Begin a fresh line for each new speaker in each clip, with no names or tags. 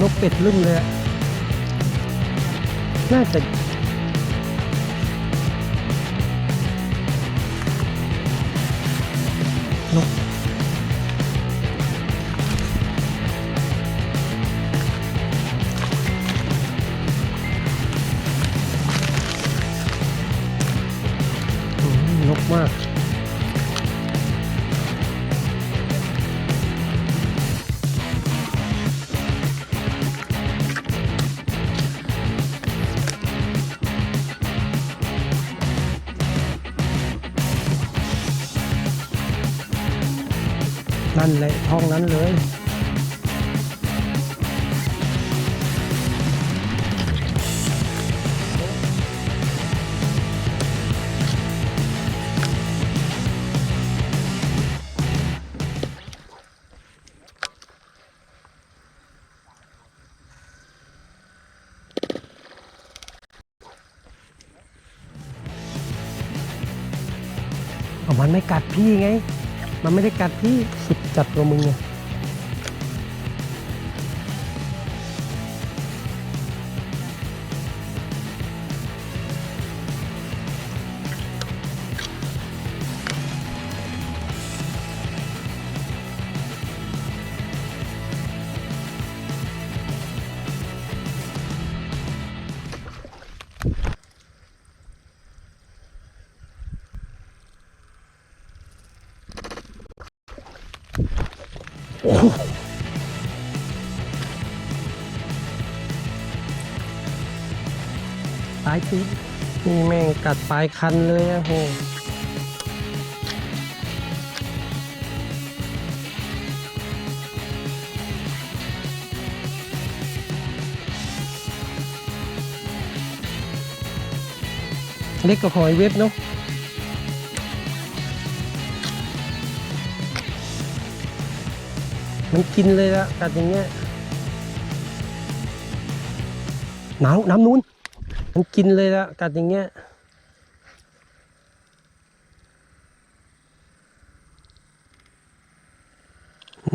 นกเป็ดรึ่งเลย น่าจะ นั่นแหละห้องนั้นเลยเอามันไม่กัดพี่ไง มันไม่ได้กัดพี่สุดจัดกว่ามึงไง ปลายปีกนี่แม่งกัดปลายคันเลยอะโหเล็กกว่าหอยเว็บเนาะมันกินเลยละกัดอย่างเงี้ยหน้ำน้ำนู้น มันกินเลยละกัดอย่างเงี้ย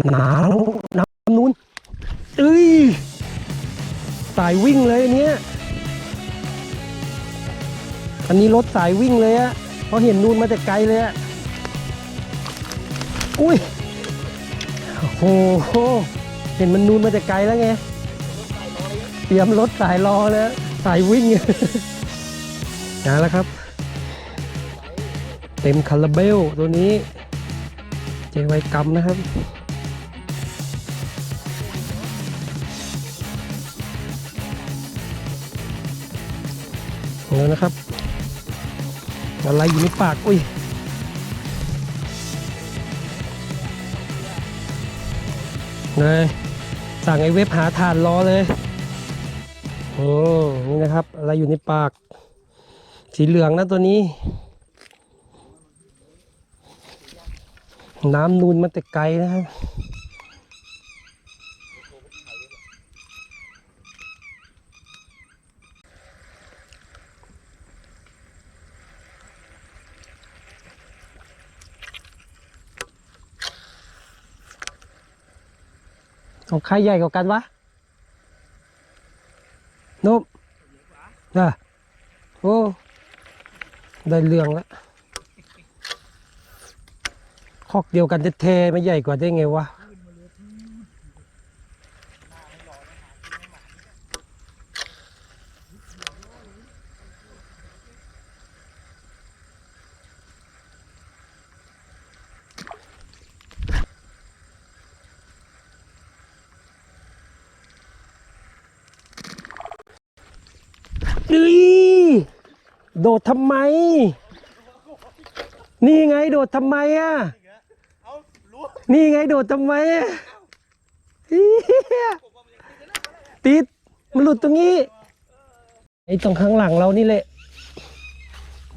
หนาวน้ำนู้นเอ้ยสายวิ่งเลยเนี้ยอันนี้รถสายวิ่งเลยอะเพราะเห็นนูนมาแต่ไกลเลยอะอุ้ยโอ้โหเห็นมันนูนมาแต่ไกลแล้วไง เตรียมรถสายรอแล้ว สายวิ่งนะแล้วครับ เต็มคาราเบลตัวนี้ เจไวกรรมนะครับแล้วนะครับอะไรอยู่ในปาก อุ้ยเลยสั่งไอ้เว็บหาทานรอเลย โอ้นี่นะครับ อะไรอยู่ในปาก สีเหลืองนะตัวนี้ น้ำนูนมาแต่ไกลนะครับของใครใหญ่กว่ากันวะนุ๊บอะโอ้ ได้เรื่องแล้วคอกเดียวกันแท้ๆไม่ใหญ่กว่าได้ไงวะเอ้ย โดดทำไม นี่ไงโดดทำไมอะ นี่ไงโดดทำไมอะเหี้ยติด มันหลุดตรงนี้ ไอ้ตรงข้างหลังเรานี่แหละ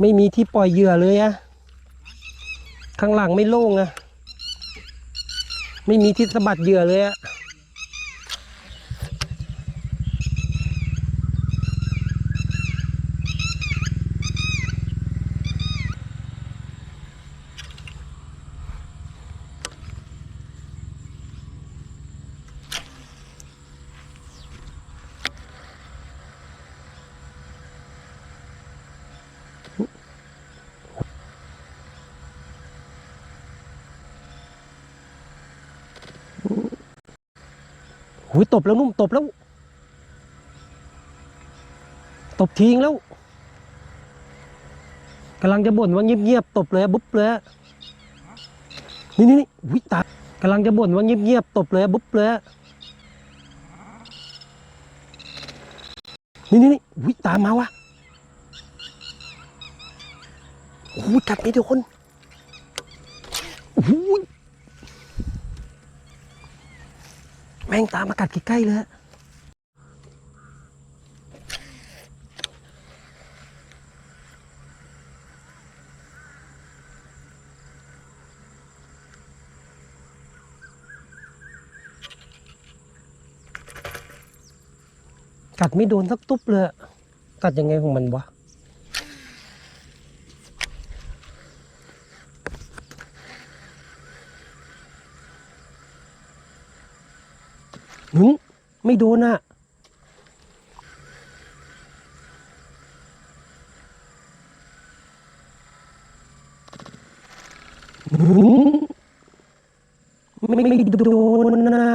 ไม่มีที่ปล่อยเหยื่อเลยอะข้างหลังไม่โล่งอะไม่มีที่สะบัดเหยื่อเลยอะ หุยตบแล้วนุ่มตบแล้ว ตบทิ้งแล้วกำลังจะบ่นว่าเงียบๆตบเลยบุ๊บเลยนี่นี่นี่วิตากำลังจะบ่นว่าเงียบๆตบเลยบุ๊บเลยนี่นี่นี่วิตามมาวะโอ้ยกัดไม่โดนโอ้ ม่งตามมากัดใกล้ๆเลยกัดไม่โดนสักตุ๊บเลย กัดยังไงของมันวะ หึ ไม่โดนอะไม่ไม่โดนนะ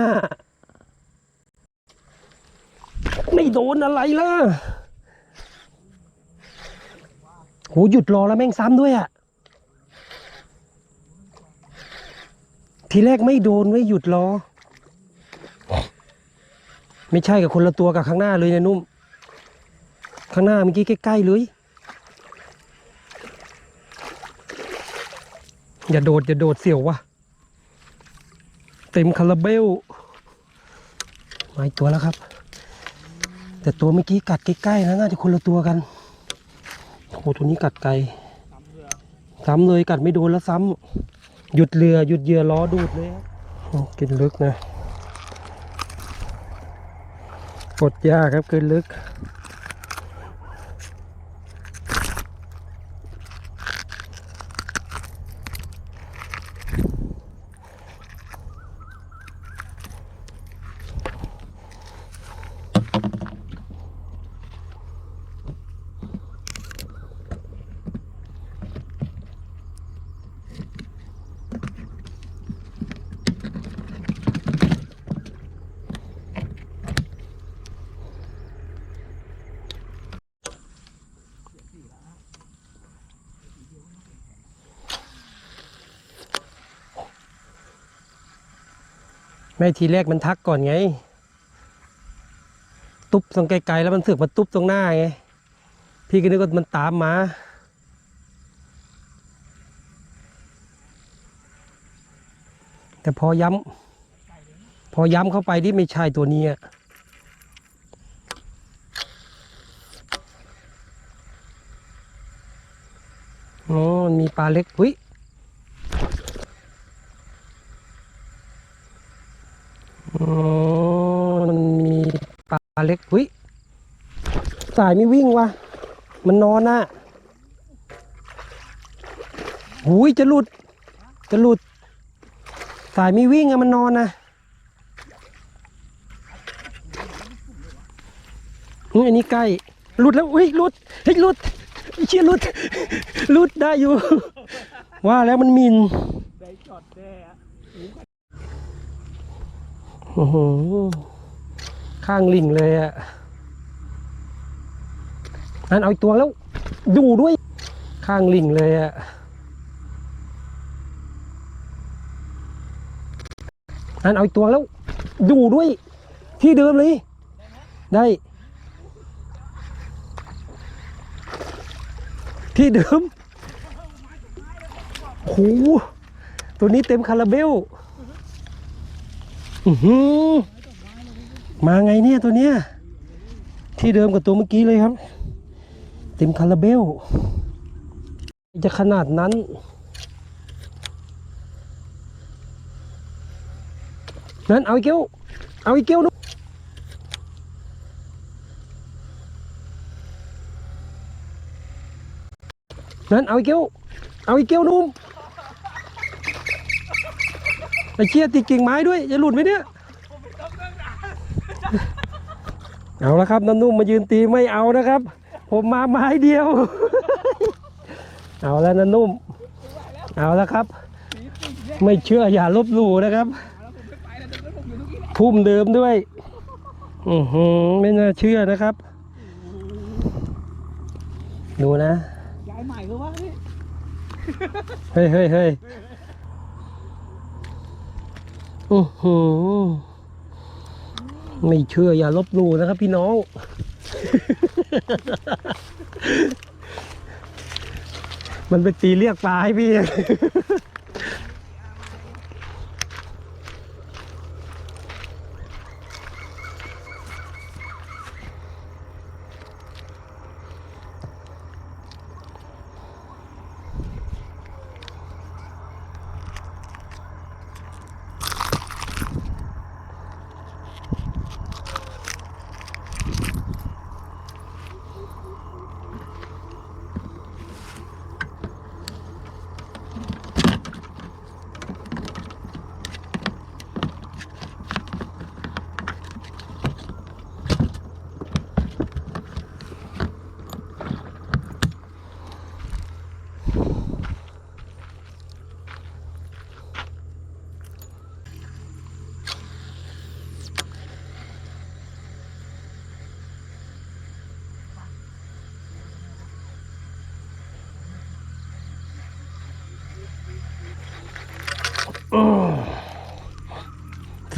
ไม่โดนอะไรล่ะโหหยุดรอแล้วแม่งซ้ำด้วยอะทีแรกไม่โดนไว้หยุดรอ ไม่ใช่กับคนละตัวกับข้างหน้าเลยนะนุ่ม ข้างหน้าเมื่อกี้ใกล้ๆเลย อย่าโดด อย่าโดดเสี่ยววะเต็มคาราเบลมาอีกตัวแล้วครับ แต่ตัวเมื่อกี้กัดใกล้ๆนะน่าจะคนละตัวกันโอ้โหตัวนี้กัดไกลซ้ำเลยกัดไม่โดนแล้วซ้ำหยุดเรือหยุดเยื่อล้อดูดเลยกินลึกนะ กดยากครับขึ้นลึก แม่ทีแรกมันทักก่อนไง ตุ๊บตรงไกลๆแล้วมันเสือกมาตุ๊บตรงหน้าไง พี่ก็นึกว่ามันตามมาแต่พอย้ำพอย้ำเข้าไปที่ไม่ใช่ตัวนี้อะอ๋อมีปลาเล็กอุ้ย อ๋อมันมีปลาเล็กหุ้ยสายไม่วิ่งวะมันนอนน่ะหุยจะหลุด จะหลุด สายไม่วิ่งอะมันนอนนะอุ๊ยอันนี้ใกล้หลุดแล้วอุ้ยหลุดเฮ้ยหลุดเชี่ยหลุดหลุดได้อยู่ ว่าแล้วมันมินโอ้โห ข้างลิงเลยอะนั่นเอาอีกตัวแล้วดูด้วย ข้างลิงเลยอะนั่นเอาอีกตัวแล้วดูด้วย ที่เดิมเลย ได้ ที่เดิมโหตัวนี้เต็มคาราเบล อือหือ มาไงเนี่ยตัวเนี้ยที่เดิมกับตัวเมื่อกี้เลยครับ เต็มคาราเบล จะขนาดนั้น นั้นเอาอีกเกี้ยวเอาอีกเกี้ยวนุนั้นเอาอีกเกี้ยวเอาอีกเกี้ยวนุ่มไอ้เชี่ยติดกิ่งไม้ด้วยจะหลุดไหมเนี่ย เอาละครับน้ำนุ่มมายืนตีไม่เอานะครับ ผมมาไม้เดียว เอาแล้วน้ำนุ่ม เอาแล้วครับ ไม่เชื่ออย่าลบหลู่นะครับพุ่มเดิมด้วยอือหือไม่น่าเชื่อนะครับ ดูนะ
ย้ายใหม่คือว่า
เฮ้ยเฮ้ยเฮ้ยอือหือ ไม่เชื่ออย่าลบหลู่นะครับพี่น้อง มันเป็นตีเรียกปลาให้พี่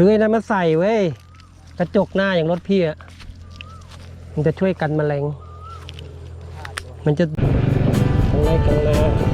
ซื้อไอ้นั้นมาใส่เว้ยกระจกหน้าอย่างรถพี่อะมันจะช่วยกันแมลงมันจะกันไรกันนา